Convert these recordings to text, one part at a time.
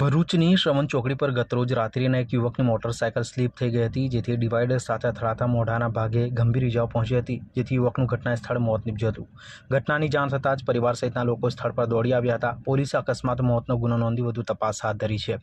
ભરૂચની શ્રવણ ચોકડી પર ગતરોજ રાત્રિના એક યુવકની મોટરસાયકલ સ્લીપ થઈ ગઈ હતી, જેથી ડિવાઈડર સાથે અથડાતા મોઢાના ભાગે ગંભીર ઇજાઓ પહોંચી હતી, જેથી યુવકનું ઘટના સ્થળે મોત નીપજ્યું હતું. ઘટનાની જાણ થતાં જ પરિવાર સહિતના લોકો સ્થળ પર દોડી આવ્યા હતા. પોલીસે અકસ્માત મોતનો ગુનો નોંધી વધુ તપાસ હાથ ધરી છે.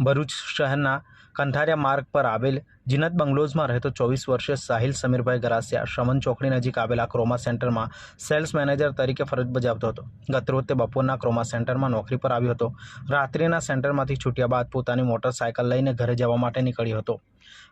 ભરૂચ શહેરના કંઠારિયા માર્ગ પર આવેલ જીનત બંગલોઝમાં રહેતો ચોવીસ વર્ષીય સાહિલ સમીરભાઈ ગરાસિયા શ્રવણ ચોકડી નજીક આવેલા ક્રોમા સેન્ટરમાં સેલ્સ મેનેજર તરીકે ફરજ બજાવતો હતો. ગતરોજ બપોરના ક્રોમા સેન્ટરમાં નોકરી પર આવ્યો હતો. રાત્રિના સેન્ટરમાંથી છૂટ્યા બાદ પોતાની મોટરસાયકલ લઈને ઘરે જવા માટે નીકળ્યો હતો.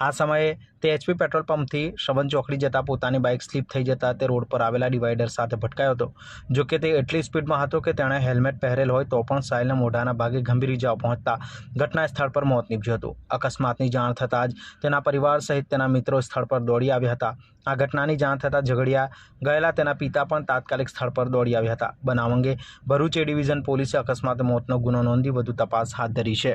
આ સમયે તે એચપી પેટ્રોલ પંપથી શ્રવણ ચોકડી જતા પોતાની બાઇક સ્લીપ થઈ જતા તે રોડ પર આવેલા ડિવાઈડર સાથે ભટકાયો હતો. જોકે તે એટલી સ્પીડમાં હતો કે તેણે હેલ્મેટ પહેરેલ હોય તો પણ સાહિલના મોઢાના ભાગે ગંભીર ઇજાઓ પહોંચતા ઘટના સ્થળ પર મોત નીપજ્યું હતું. અકસ્માતની જાણ થતાં જ તેના પરિવાર સહિત તેના મિત્રો સ્થળ પર દોડી આવ્યા હતા. આ ઘટનાની જાણ થતાં ઝઘડિયા ગયેલા તેના પિતા પણ તાત્કાલિક સ્થળ પર દોડી આવ્યા હતા. બનાવ અંગે ભરૂચ એ ડિવિઝન પોલીસે અકસ્માત મોતનો ગુનો નોંધી વધુ તપાસ હાથ ધરી છે.